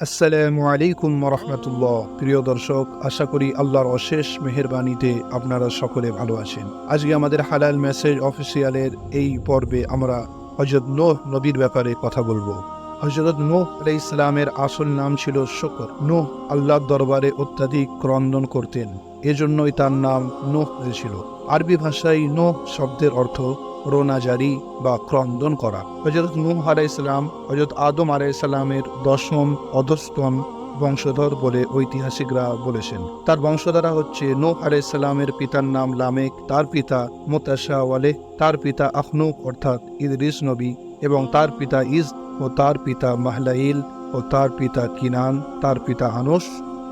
আসসালামু আলাইকুম রহমতুল্লাহ প্রিয় দর্শক, আশা করি আল্লাহর অশেষ মেহেরবানিতে আপনারা সকলে ভালো আছেন। আজকে আমাদের হালাল মেসেজ অফিসিয়ালের এই পর্বে আমরা হজরত নোহ নবীর ব্যাপারে কথা বলব। হজরত নোহ আলাই ইসলামের আসল নাম ছিল শকর। নোহ আল্লাহর দরবারে অত্যাধিক ক্রন্দন করতেন। এজন্যই তার নাম নোহ হয়েছিল। আরবি ভাষায় নোহ শব্দের অর্থ রোনাজারি বা ক্রন্দন করা। হজরত নূহ আলাই ইসলাম হজরত আদম আলাই ইসলামের দশম অধস্তম বংশধর বলে ঐতিহাসিকরা বলেছেন। তার বংশধারা হচ্ছে নূহ আলাই ইসলামের পিতার নাম লামেক, তার পিতা মোতাশা ওয়ালে তার পিতা আখনুক অর্থাৎ ইদরিস নবী এবং তার পিতা ইজ ও তার পিতা মাহলাইল ও তার পিতা কিনান, তার পিতা আনস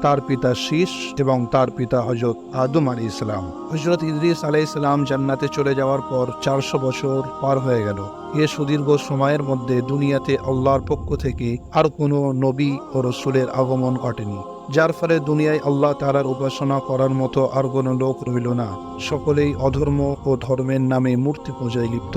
তার পিতা শীষ এবং তার পিতা হজরত আদম আলী ইসলাম হজরত ইদ্রিস আলাই ইসলাম জান্নাতে চলে যাওয়ার পর চারশো বছর পার হয়ে গেল। এ সুদীর্ঘ সময়ের মধ্যে দুনিয়াতে আল্লাহর পক্ষ থেকে আর কোনো নবী ও রসুলের আগমন ঘটেনি। যার ফলে দুনিয়ায় আল্লাহ তালার উপাসনা করার মতো আর কোনো লোক রইল না। সকলেই অধর্ম ও ধর্মের নামে মূর্তি পূজায় লিপ্ত।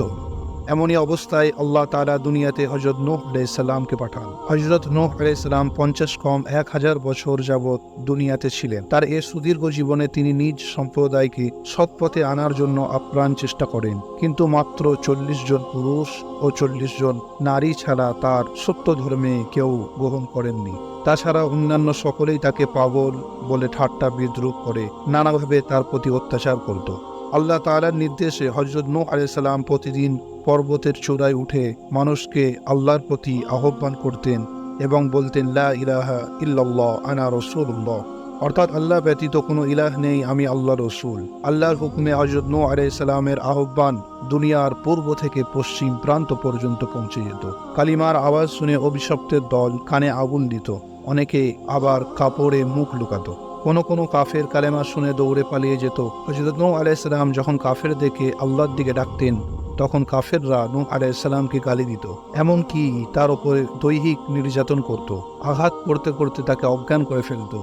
এমনই অবস্থায় আল্লাহ তালা দুনিয়াতে হজরত নোহ আলাইসাল্লামকে পাঠান। হজরত নোহ আলাইসাল্লাম পঞ্চাশ কম এক হাজার বছর যাবৎ দুনিয়াতে ছিলেন। তার এ সুদীর্ঘ জীবনে তিনি নিজ সম্প্রদায়কে সৎপথে আনার জন্য আপ্রাণ চেষ্টা করেন। কিন্তু মাত্র চল্লিশ জন পুরুষ ও চল্লিশ জন নারী ছাড়া তার সত্য ধর্মে কেউ গ্রহণ করেননি। তাছাড়া অন্যান্য সকলেই তাকে পাগল বলে ঠাট্টা বিদ্রুপ করে নানাভাবে তার প্রতি অত্যাচার করত। আল্লাহ তালার নির্দেশে হজরত নূহ আলাইসাল্লাম প্রতিদিন পর্বতের চূড়ায় উঠে মানুষকে আল্লাহর প্রতি আহ্বান করতেন এবং বলতেন, লা ইলাহা ইল্লাল্লাহ, আনা রসুল্লাহ অর্থাৎ আল্লাহ ব্যতীত কোনো ইলাহ নেই, আমি আল্লাহ রসুল। আল্লাহর হুকুমে হজরত নূহ আলাইসাল্লামের আহ্বান দুনিয়ার পূর্ব থেকে পশ্চিম প্রান্ত পর্যন্ত পৌঁছে যেত। কালিমার আওয়াজ শুনে অভিশপ্তের দল কানে আগুন দিত। অনেকে আবার কাপড়ে মুখ লুকাতো। কোনো কোনো কাফের কালেমা শুনে দৌড়ে পালিয়ে যেত। হজরত নূহ আলাইসাল্লাম যখন কাফের দেখে আল্লাহর দিকে ডাকতেন তখন কাফেররা নূহ আলাইসাল্লামকে গালি দিত, এমনকি তার উপরে দৈহিক নির্যাতন করত, আঘাত করতে করতে তাকে অজ্ঞান করে ফেলত।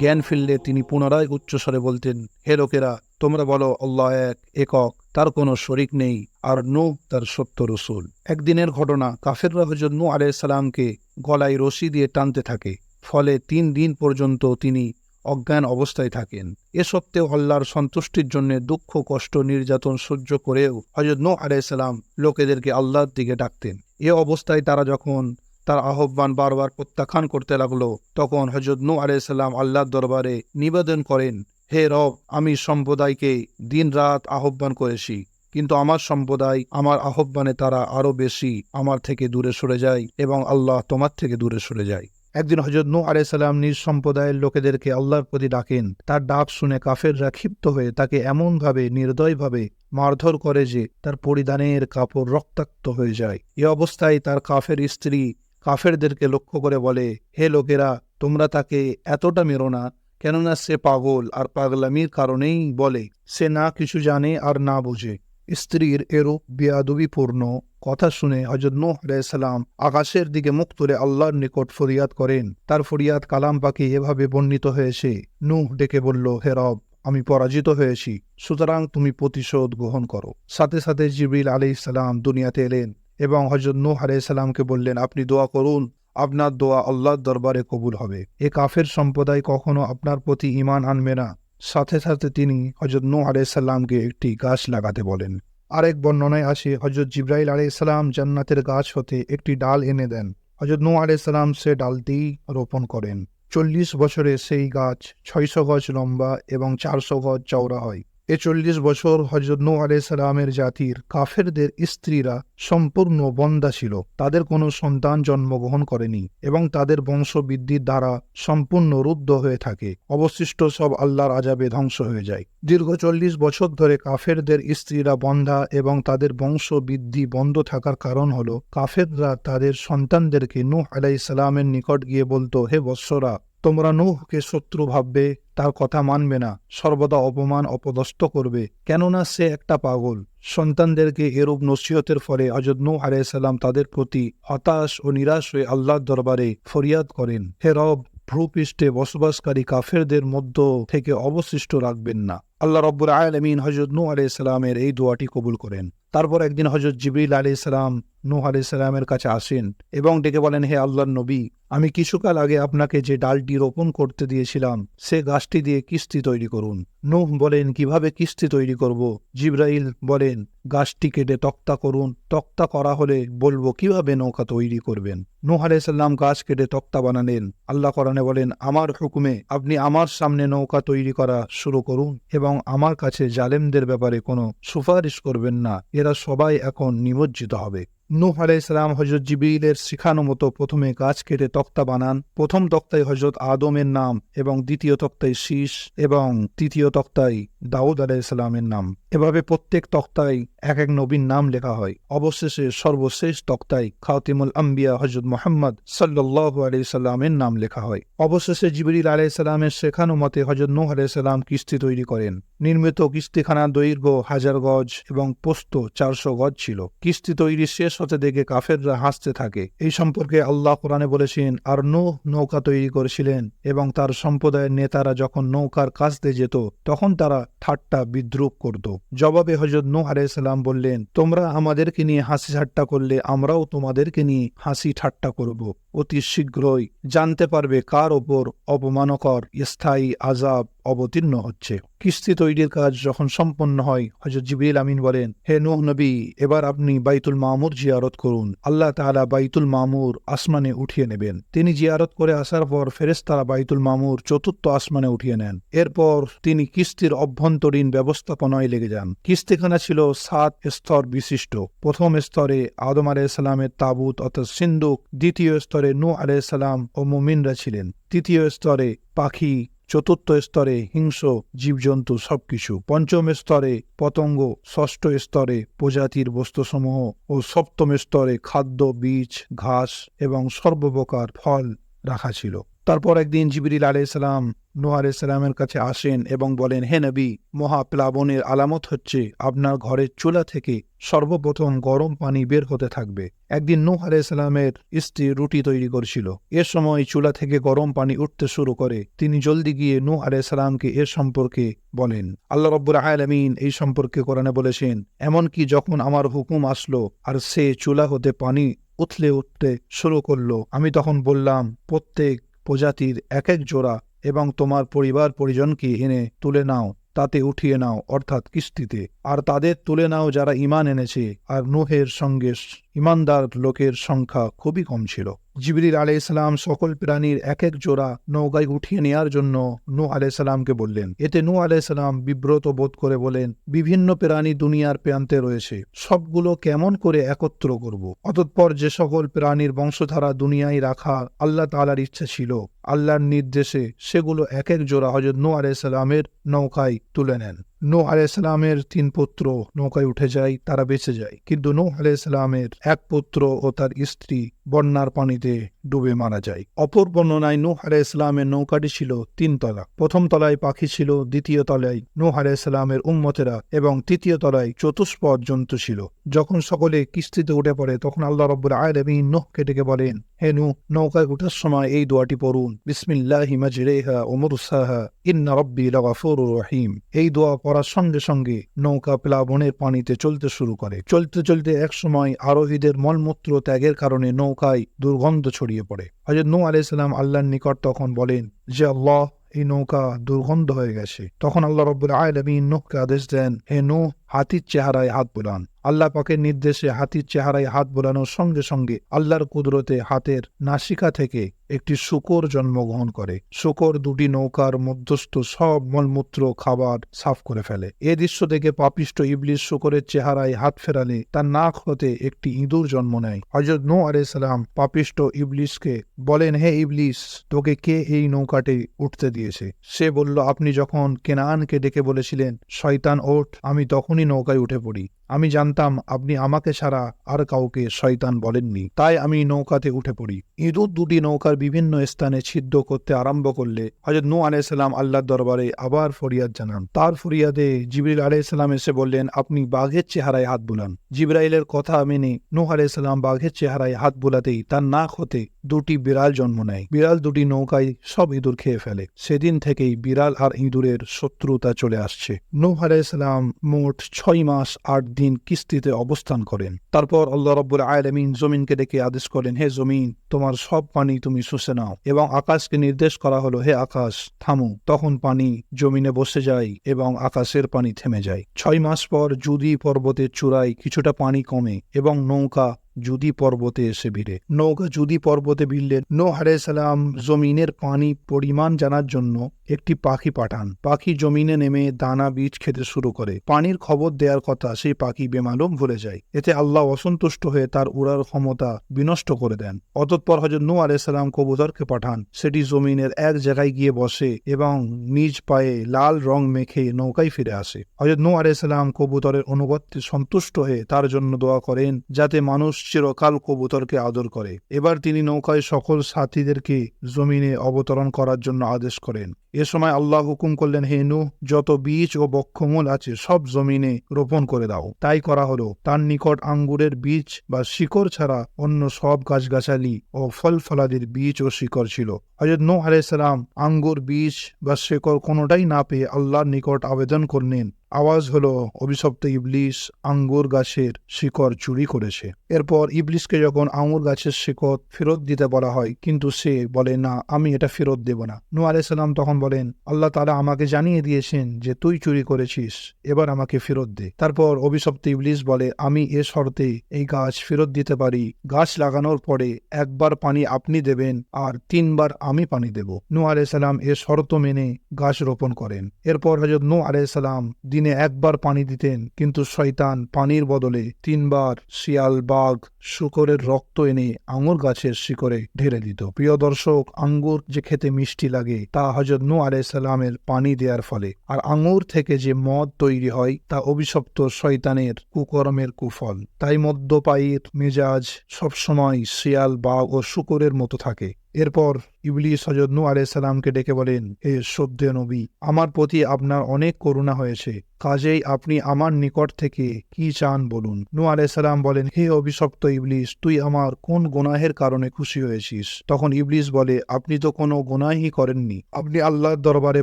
জ্ঞান ফিরলে তিনি পুনরায় উচ্চস্বরে বলতেন, হে লোকেরা, তোমরা বলো, আল্লাহ এক, একক, তার কোনো শরিক নেই, আর নূহ তার সত্য রসুল। একদিনের ঘটনা, কাফেররা হজরত নূহ আলাইসাল্লামকে গলায় রশি দিয়ে টানতে থাকে, ফলে তিন দিন পর্যন্ত তিনি অজ্ঞান অবস্থায় থাকেন। এ সত্ত্বেও আল্লাহর সন্তুষ্টির জন্য দুঃখ, কষ্ট, নির্যাতন সহ্য করেও হজরত নো আলাইসাল্লাম লোকেদেরকে আল্লাহর দিকে ডাকতেন। এ অবস্থায় তারা যখন তার আহ্বান বারবার প্রত্যাখ্যান করতে লাগল, তখন হজরত নু আলাইসাল্লাম আল্লাহর দরবারে নিবেদন করেন, হে রব, আমি সম্প্রদায়কে দিন রাত আহ্বান করেছি, কিন্তু আমার সম্প্রদায় আমার আহ্বানে তারা আরও বেশি আমার থেকে দূরে সরে যায় এবং আল্লাহ তোমার থেকে দূরে সরে যায়। একদিন হজরত নূ আলাইসাল্লাম নিজ সম্প্রদায়ের লোকেদেরকে আল্লাহর প্রতি ডাকেন। তার ডাক শুনে কাফেররা ক্ষিপ্ত হয়ে তাকে এমনভাবে নির্দয়ভাবে মারধর করে যে তার পরিধানের কাপড় রক্তাক্ত হয়ে যায়। এ অবস্থায় তার কাফের স্ত্রী কাফেরদেরকে লক্ষ্য করে বলে, হে লোকেরা, তোমরা তাকে এতটা মেরো না, কেননা সে পাগল আর পাগলামির কারণেই বলে, সে না কিছু জানে আর না বোঝে। স্ত্রীর এরূপ বেয়াদবিপূর্ণ কথা শুনে হজরত নূহ আলাইসাল্লাম আকাশের দিকে মুখ তুলে আল্লাহর নিকট ফরিয়াদ করেন। তার ফরিয়াদ কালাম পাখি এভাবে বর্ণিত হয়েছে। নূহ ডেকে বলল, হে রব, আমি পরাজিত হয়েছি। সুতরাং তুমি প্রতিশোধ গ্রহণ করো। সাথে সাথে জিবরিল আলি ইসলাম দুনিয়াতে এলেন এবং হজরত নূহ আলাইসাল্লামকে বললেন, আপনি দোয়া করুন, আপনার দোয়া আল্লাহর দরবারে কবুল হবে। এ কাফের সম্প্রদায় কখনো আপনার প্রতি ইমান আনবে না। সাথে সাথে তিনি হজরত নূহ আলাইসাল্লামকে একটি গাছ লাগাতে বলেন। আরেক বর্ণনায় আসে হজরত জিব্রাইল আলাইসাল্লাম জান্নাতের গাছ হতে একটি ডাল এনে দেন। হজরত নূহ আলাইসাল্লাম সে ডালটি রোপণ করেন। চল্লিশ বছরে সেই গাছ ছয়শো গজ লম্বা এবং চারশো গজ চওড়া হয়। এ চল্লিশ বছর হজরত নূহ আলাইসাল্লামের জাতির কাফেরদের স্ত্রীরা সম্পূর্ণ বন্দা ছিল। তাদের কোনো সন্তান জন্মগ্রহণ করেনি এবং তাদের বংশবৃদ্ধির দ্বারা সম্পূর্ণ রুদ্ধ হয়ে থাকে। অবশিষ্ট সব আল্লাহর আজাবে ধ্বংস হয়ে যায়। দীর্ঘ চল্লিশ বছর ধরে কাফেরদের স্ত্রীরা বন্ধা এবং তাদের বংশ বৃদ্ধি বন্ধ থাকার কারণ হল, কাফেররা তাদের সন্তানদেরকে নূহ আলাইসাল্লামের নিকট গিয়ে বলতো, হে বৎসরা তোমরা নুহকে শত্রু ভাববে, তার কথা মানবে না, সর্বদা অপমান অপদস্থ করবে। কেননা সে একটা পাগল। সন্তানদেরকে এরূপ নসিহতের ফলে হজরত নূহ আলাইসাল্লাম তাদের প্রতি হতাশ ও নিরাশ হয়ে আল্লাহর দরবারে ফরিয়াদ করেন। হে রব, ভূপৃষ্ঠে বসবাসকারী কাফেরদের মধ্য থেকে অবশিষ্ট রাখবেন না। আল্লাহ রব্বুল আলমিন হজরত নূ আলি ইসলামের এই দোয়াটি কবুল করেন। তারপর একদিন হজরত জিবরিল আলি ইসলাম নূহ আলি ইসলামের কাছে আসেন এবং ডেকে বলেন, হে আল্লাহর নবী, আমি কিছুকাল আগে আপনাকে যে ডালটি রোপণ করতে দিয়েছিলাম, সে গাছটি দিয়ে কিস্তি তৈরি করুন। নূহ বলেন, কীভাবে কিস্তি তৈরি করব? জিব্রাইল বলেন, গাছটি কেটে তক্তা করুন। তক্তা করা হলে বলব, কীভাবে নৌকা তৈরি করবেন? নূহ আলাইসাল্লাম গাছ কেটে তক্তা বানালেন। আল্লাহ করানে বলেন, আমার হুকুমে আপনি আমার সামনে নৌকা তৈরি করা শুরু করুন এবং আমার কাছে জালেমদের ব্যাপারে কোনো সুপারিশ করবেন না। এরা সবাই এখন নিমজ্জিত হবে। নূহ আলাইসালাম হজরত জিবিলের শিখানো মতো প্রথমে গাছ কেটে তক্তা বানান। প্রথম তক্তায় হজরত আদমের নাম এবং দ্বিতীয় তক্তায় শীষ এবং তৃতীয় তক্তায় দাউদ আলাইসালামের নাম। এভাবে প্রত্যেক তক্তায় এক এক নবীর নাম লেখা হয়। অবশেষে সর্বশেষ তক্তায় খাতিমুল আম্বিয়া হজরত মোহাম্মদ সাল্লাহ আলাইসাল্লামের নাম লেখা হয়। অবশেষে জিবরিল আলাইসাল্লামের শেখানো মতে হজরত নূহ আলাইসাল্লাম কিস্তি তৈরি করেন। নির্মিত কিস্তিখানার দৈর্ঘ্য হাজার গজ এবং পোস্ত চারশো গজ ছিল। কিস্তি তৈরি শেষ হতে দেখে কাফেররা হাসতে থাকে। এই সম্পর্কে আল্লাহ কোরআনে বলেছেন, আর নূহ নৌকা তৈরি করেছিলেন এবং তার সম্প্রদায়ের নেতারা যখন নৌকার কাছতে যেত, তখন তারা ঠাট্টা বিদ্রুপ করত। জবাবে হজরত নূহ আলাইসাল্লাম বললেন, তোমরা আমাদেরকে নিয়ে হাসি ঠাট্টা করলে আমরাও তোমাদেরকে নিয়ে হাসি ঠাট্টা করব। অতি শীঘ্রই জানতে পারবে কার ওপর অপমানকর, স্থায়ী আজাব অবতীর্ণ হচ্ছে। কিস্তি তৈরির কাজ যখন সম্পন্ন হয় হজরত জিবরিল আমিন বলেন, হে নূহ নবী, এবার আপনি বাইতুল মামুর জিয়ারত করুন। আল্লাহ তাআলা বাইতুল মামুর আসমানে উঠিয়ে নেবেন। তিনি জিয়ারত করে আসার পর ফেরেশতারা বাইতুল মামুর চতুর্থ আসমানে উঠিয়ে নেন। এরপর তিনি কিস্তির অভ্যন্তরীণ ব্যবস্থাপনায় লেগে যান। কিস্তিখানা ছিল সাত স্তর বিশিষ্ট। প্রথম স্তরে আদম আলাইসাল্লামের তাবুত অর্থাৎ সিন্ধুক দ্বিতীয় স্তরে নূহ সালাম ও মুমিনরা ছিলেন। তৃতীয় স্তরে পাখি, চতুর্থ স্তরে হিংস্র জীবজন্তু সবকিছু, পঞ্চম স্তরে পতঙ্গ, ষষ্ঠ স্তরে প্রজাতির বস্তুসমূহ ও সপ্তম স্তরে খাদ্য, বীজ, ঘাস এবং সর্বপ্রকার ফল রাখা ছিল। তারপর একদিন জিবরিল আলাইসালাম নোহ আলাইসালামের কাছে আসেন এবং বলেন, হে নবী, মহাপ্লাবনের আলামত হচ্ছে আপনার ঘরের চুলা থেকে সর্বপ্রথম গরম পানি বের হতে থাকবে। একদিন নূহ আলাইসালামের স্ত্রী রুটি তৈরি করছিল। এর সময় চুলা থেকে গরম পানি উঠতে শুরু করে। তিনি জলদি গিয়ে নূহ আলাইসালামকে এর সম্পর্কে বলেন, আল্লাহ রব্বুর আয়ালামিন এই সম্পর্কে কোরআনে বলেছেন, এমনকি যখন আমার হুকুম আসলো আর সে চুলা হতে পানি উথলে উঠতে শুরু করল, আমি তখন বললাম, প্রত্যেক প্রজাতির এক এক জোড়া এবং তোমার পরিবার পরিজনকে এনে তুলে নাও, তাতে উঠিয়ে নাও, অর্থাৎ কিস্তিতে। আর তাদের তুলে নাও যারা ইমান এনেছে। আর নোহের সঙ্গে ইমানদার লোকের সংখ্যা খুবই কম ছিল। জিবরিল আলাইসালাম সকল প্রাণীর এক এক জোড়া নৌকায় উঠিয়ে নেয়ার জন্য নূ আলাইসালামকে বললেন। এতে নূ আলাইসালাম বিব্রত বোধ করে বলেন, বিভিন্ন প্রাণী দুনিয়ার প্রান্তে রয়েছে। সবগুলো কেমন করে একত্র করব? অতঃপর যে সকল প্রাণীর বংশধারা দুনিয়ায় রাখা আল্লাহ তালার ইচ্ছা ছিল, আল্লাহর নির্দেশে সেগুলো এক এক জোড়া হজরত নূ আলাইসালামের নৌকায় তুলে নেন। নূ আলাইসালামের তিন পুত্র নৌকায় উঠে যায়, তারা বেঁচে যায়। কিন্তু নো আলাইসালামের এক পুত্র ও তার স্ত্রী বন্যার পানিতে ডুবে মারা যায়। অপর বর্ণনায় নূহ আলাইসালামের নৌকাটি ছিল তিন তলা। প্রথম তলায় পাখি ছিল, দ্বিতীয় তলায় নূহ আলাইসালামের উম্মতেরা এবং তৃতীয় তলায় চতুষ্পদ জন্তু ছিল। যখন সকলে কিস্তিতে উঠে পড়ে, তখন আল্লাহ রব্বুল আলমিন নোহকে ডেকে বলেন, হে নু নৌকায় উঠার সময় এই দোয়াটি পড়ুন। বিসমিল্লাহি মাজরেহা ও মুরসাহা, ইন্না রব্বি লাগাফুরুর রহিম। এই দোয়া পড়ার সঙ্গে সঙ্গে নৌকা প্লাবনের পানিতে চলতে শুরু করে। চলতে চলতে এক সময় আরোহীদের মলমূত্র ত্যাগের কারণে নৌকায় দুর্গন্ধ ছড়িয়ে পড়ে। হজরত নূ আলাইসাল্লাম আল্লাহর নিকট তখন বলেন যে, আল্লাহ, এই নৌকা দুর্গন্ধ হয়ে গেছে। তখন আল্লাহ রব্বুল আলমিন নৌকে আদেশ দেন, হে নো হাতির চেহারায় হাত বোলান। আল্লাহ পাকের নির্দেশে হাতির চেহারায় হাত বোলানোর সঙ্গে সঙ্গে আল্লাহর কুদরতে হাতের নাসিকা থেকে একটি শুকর জন্মগ্রহণ করে। শুকর দুটি নৌকার মধ্যস্থ সব মলমূত্র, খাবার সাফ করে ফেলে। এ দৃশ্য দেখে পাপিষ্ট ইবলিশ শুকরের চেহারায় হাত ফেরালে তার নাক হতে একটি ইঁদুর জন্ম নেয়। হজরত নো আলাইসালাম পাপিষ্ট ইবলিশকে বলেন, হে ইবলিশ তোকে কে এই নৌকাতে উঠতে দিয়েছে? সে বলল, আপনি যখন কেনানকে ডেকে বলেছিলেন, শয়তান, ওঠ, আমি তখনই নৌকায় উঠে পড়ি। আমি জানতাম আপনি আমাকে ছাড়া আর কাউকে শয়তান বলেননি, তাই আমি নৌকাতে উঠে পড়ি। ইঁদুর দুটি নৌকার বিভিন্ন স্থানে ছিদ্র করতে আরম্ভ করলে হজরত নু আলাইসাল্লাম আল্লাহর দরবারে আবার ফরিয়াদ জানান। তার ফরিয়াদে জিবরিল আলাইসাল্লাম এসে বললেন, আপনি বাঘের চেহারায় হাত বুলান। জিব্রাইলের কথা মেনে নু আলাইসাল্লাম বাঘের চেহারায় হাত বুলাতেই তার নাক হতে দুটি বিড়াল জন্ম নেয়। বিড়াল দুটি নৌকায় সব ইঁদুর খেয়ে ফেলে। সেদিন থেকেই বিড়াল আর ইঁদুরের শত্রুতা চলে আসছে। নূহ আলাইসালাম মোট ছয় মাস আট দিন কিস্তিতে অবস্থান করেন। তারপর আল্লাহ রব্বুল আলমিন জমিনকে ডেকে আদেশ করেন, হে জমিন, তোমার সব পানি তুমি শুষে নাও এবং আকাশকে নির্দেশ করা হলো, হে আকাশ, থামো। তখন পানি জমিনে বসে যায় এবং আকাশের পানি থেমে যায়। ছয় মাস পর জুদি পর্বতের চূড়ায় কিছুটা পানি কমে এবং নৌকা জুদি পর্বতে এসে ভিড়ে। নৌকা জুদি পর্বতে ভিড়লে নো সালাম জমিনের পানি পরিমাণ জানার জন্য একটি পাখি পাঠান। পাখি জমিনে নেমে দানা বীজ খেতে শুরু করে। পানির খবর দেওয়ার কথা সেই পাখি বেমালুম ভুলে যায়। এতে আল্লাহ অসন্তুষ্ট হয়ে তার উড়ার ক্ষমতা বিনষ্ট করে দেন। অতঃপর হজরত নু আলাইসাল্লাম কবুতরকে পাঠান। সেটি জমিনের এক জায়গায় গিয়ে বসে এবং নিজ পায়ে লাল রং মেখে নৌকায় ফিরে আসে। হজরত নু আলাইসাল্লাম কবুতরের অনুগত্যে সন্তুষ্ট হয়ে তার জন্য দোয়া করেন, যাতে মানুষ চিরকাল কবুতরকে আদর করে। এবার তিনি নৌকায় সকল সাথীদেরকে জমিনে অবতরণ করার জন্য আদেশ করেন। এ সময় আল্লাহ হুকুম করলেন, হে নূহ, যত বীজ ও বক্ষমূল আছে সব জমিনে রোপণ করে দাও। তাই করা হলো। তার নিকট আঙ্গুরের বীজ বা শিকড় ছাড়া অন্য সব গাছগাছালি ও ফল ফলাদির বীজ ও শিকড় ছিল। হজরত নূহ আলাইসালাম আঙ্গুর, বীজ বা শিকড় কোনোটাই না পেয়ে আল্লাহর নিকট আবেদন করলেন। আওয়াজ হলো, অভিশপ্ত ইবলিস আঙ্গুর গাছের শিকড় চুরি করেছে। এরপর ইবলিসকে যখন আঙ্গুর গাছের শিকড় ফেরত দিতে বলা হয়, কিন্তু সে বলে, না, আমি এটা ফেরত দেব না। নু আলাইসাল্লাম তখন বলেন, আল্লাহ তালা আমাকে জানিয়ে দিয়েছেন যে তুই চুরি করেছিস, এবার আমাকে ফেরত দে। তারপর অভিশপ্ত ইবলিস বলে, আমি এ শর্তে এই গাছ ফেরত দিতে পারি। গাছ লাগানোর পরে একবার পানি আপনি দেবেন আর তিনবার আমি পানি দেব। নু আলাইসাল্লাম এ শর্ত মেনে গাছ রোপণ করেন। এরপর হজরত নু আলাইসাল্লাম দিনে একবার পানি দিতেন, কিন্তু শয়তান পানির বদলে তিনবার শিয়াল, বাঘ, শুকরের রক্ত এনে আঙুর গাছের শিকড়ে ঢেলে দিত। প্রিয় দর্শক, আঙ্গুর যে খেতে মিষ্টি লাগে, তা হজরত নু আলাইসাল্লামের পানি দেওয়ার ফলে। আর আঙুর থেকে যে মদ তৈরি হয়, তা অভিশপ্ত শয়তানের কুকর্মের কুফল। তাই মদ্যপায়ীর মেজাজ সবসময় শিয়াল, বাঘ ও শুকরের মতো থাকে। এরপর ইবলিস হজরত নু আলাইসাল্লামকে ডেকে বলেন হে সদ্য নবী, আমার প্রতি আপনার অনেক করুণা হয়েছে। কাজেই আপনি আমার নিকট থেকে কি চান বলুন? নু আলাইসাল্লাম বলেন, হে অভিশপ্ত ইবলিস, তুই আমার কোন গোনাহের কারণে খুশি হয়েছিস? তখন ইবলিস বলে, আপনি তো কোনো গুনাহই করেননি। আপনি আল্লাহর দরবারে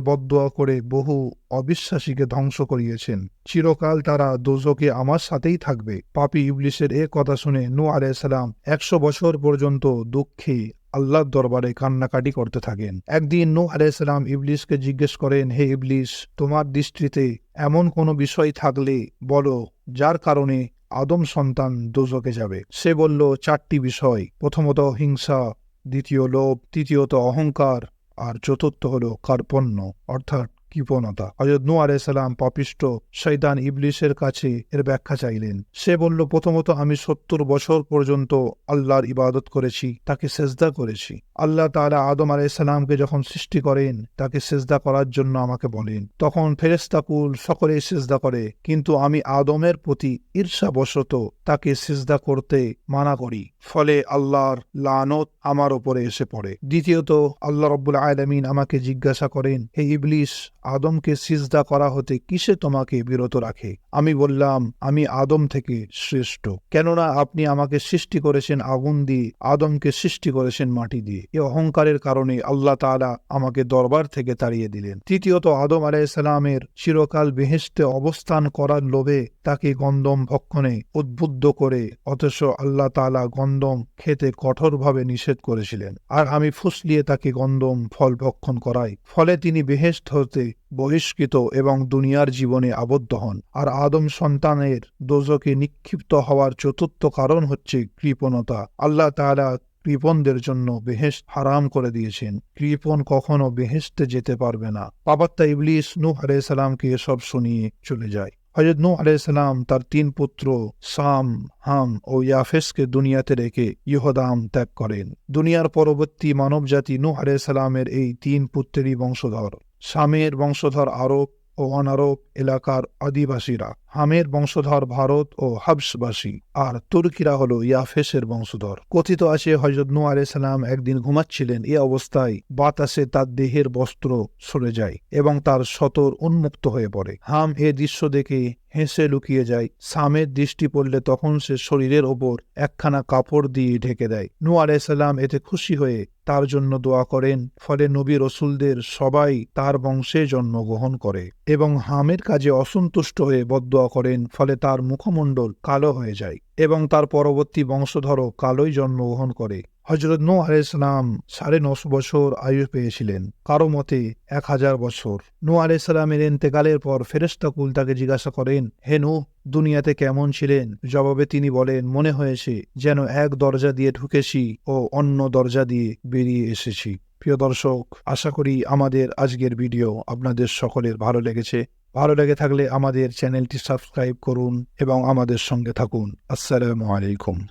বদদোয়া করে বহু অবিশ্বাসীকে ধ্বংস করিয়েছেন। চিরকাল তারা দোজকে আমার সাথেই থাকবে। পাপি ইবলিসের এ কথা শুনে নু আলাইসাল্লাম একশো বছর পর্যন্ত দুঃখে আল্লাহর দরবারে কান্নাকাটি করতে থাকেন। একদিন নূহ আলাইসালাম ইবলিসকে জিজ্ঞেস করেন, হে ইবলিস, তোমার দৃষ্টিতে এমন কোনো বিষয় থাকলে বলো, যার কারণে আদম সন্তান দোজকে যাবে? সে বলল, চারটি বিষয়। প্রথমত হিংসা, দ্বিতীয় লোভ, তৃতীয়ত অহংকার, আর চতুর্থ হল কার্পণ্য। অর্থাৎ কৃপণতা। হজরত নু আলাইসাল্লাম পাপিষ্ট শৈদান ইবলিসের কাছে এর ব্যাখ্যা চাইলেন। সে বলল, প্রথমত আমি সত্তর বছর পর্যন্ত আল্লাহর ইবাদত করেছি, তাকে সেজদা করেছি। আল্লাহ তাআলা আদম আলাইসাল্লামকে যখন সৃষ্টি করেন, তাকে সেজদা করার জন্য আমাকে বলেন। তখন ফেরেস্তাকুল সকলেই সেজদা করে, কিন্তু আমি আদমের প্রতি ঈর্ষাবশত তাকে সেজদা করতে মানা করি। ফলে আল্লাহর লানত আমার ওপরে এসে পড়ে। দ্বিতীয়ত, আল্লাহ রব্বুল আলমিন আমাকে জিজ্ঞাসা করেন, হে ইবলিস, আদমকে সিজদা করা হতে কিসে তোমাকে বিরত রাখে? আমি বললাম, আমি আদম থেকে শ্রেষ্ঠ। কেননা আপনি আমাকে সৃষ্টি করেছেন আগুন দিয়ে, আদমকে সৃষ্টি করেছেন মাটি দিয়ে। এ অহংকারের কারণে আল্লাহ তাআলা আমাকে দরবার থেকে তাড়িয়ে দিলেন। তৃতীয়ত, আদম আলাইসালামের চিরকাল বেহেস্তে অবস্থান করার লোভে তাকে গন্দম ভক্ষণে উদ্বুদ্ধ করে, অথচ আল্লাহ তাআলা গন্দম খেতে কঠোরভাবে নিষেধ করেছিলেন। আর আমি ফুসলিয়ে তাকে গন্দম ফল ভক্ষণ করাই। ফলে তিনি বেহেস্ত হতে বহিষ্কৃত এবং দুনিয়ার জীবনে আবদ্ধ হন। আর আদম সন্তানের দোজকে নিক্ষিপ্ত হওয়ার চতুর্থ কারণ হচ্ছে কৃপণতা। আল্লাহ তাআলা কৃপণদের জন্য বেহেস্ত হারাম করে দিয়েছেন। কৃপণ কখনো বেহেস্তে যেতে পারবে না। পাবাত্তা ইবলিস নূহ আলাইসালামকে এসব শুনিয়ে চলে যায়। হজরত নূহ আলাইসালাম তার তিন পুত্র সাম, হাম ও ইয়াফেসকে দুনিয়াতে রেখে ইহদাম ত্যাগ করেন। দুনিয়ার পরবর্তী মানবজাতি নূহ আলাইসালামের এই তিন পুত্রেরই বংশধর। সামের বংশধর আরব ও অনারব এলাকার আদিবাসীরা। হামের বংশধর ভারত ও হাবসবাসী আর তুর্কিরা হলো ইয়াফেসের বংশধর। কথিত আছে হজরত নু আলাইসালাম একদিন ঘুমাচ্ছিলেন। এ অবস্থায় বাতাসে তার দেহের বস্ত্র সরে যায় এবং তার সতর উন্মুক্ত হয়ে পড়ে। হাম এ দৃশ্য দেখে হেসে লুকিয়ে যায়। সামের দৃষ্টি পড়লে তখন সে শরীরের ওপর একখানা কাপড় দিয়ে ঢেকে দেয়। নু আলাইসাল্লাম এতে খুশি হয়ে তার জন্য দোয়া করেন। ফলে নবী রসুলদের সবাই তার বংশে জন্মগ্রহণ করে এবং হামের কাজে অসন্তুষ্ট হয়ে বদোয়া করেন, ফলে তার মুখমণ্ডল কালো হয়ে যায় এবং তার পরবর্তী বংশধরও কালোই জন্মগ্রহণ করে। হজরত নূ আলাইসালাম সাড়ে নশো বছর আয়ু পেয়েছিলেন, কারও মতে এক হাজার বছর। নূ আলাইসালামের ইন্তেকালের পর ফেরেস্তাকুল তাকে জিজ্ঞাসা করেন, হে নূ দুনিয়াতে কেমন ছিলেন? জবাবে তিনি বলেন, মনে হয়েছে যেন এক দরজা দিয়ে ঢুকেছি ও অন্য দরজা দিয়ে বেরিয়ে এসেছি। প্রিয় দর্শক, আশা করি আমাদের আজকের ভিডিও আপনাদের সকলের ভালো লেগেছে। ভালো লেগে থাকলে আমাদের চ্যানেলটি সাবস্ক্রাইব করুন এবং আমাদের সঙ্গে থাকুন। আসসালামু আলাইকুম।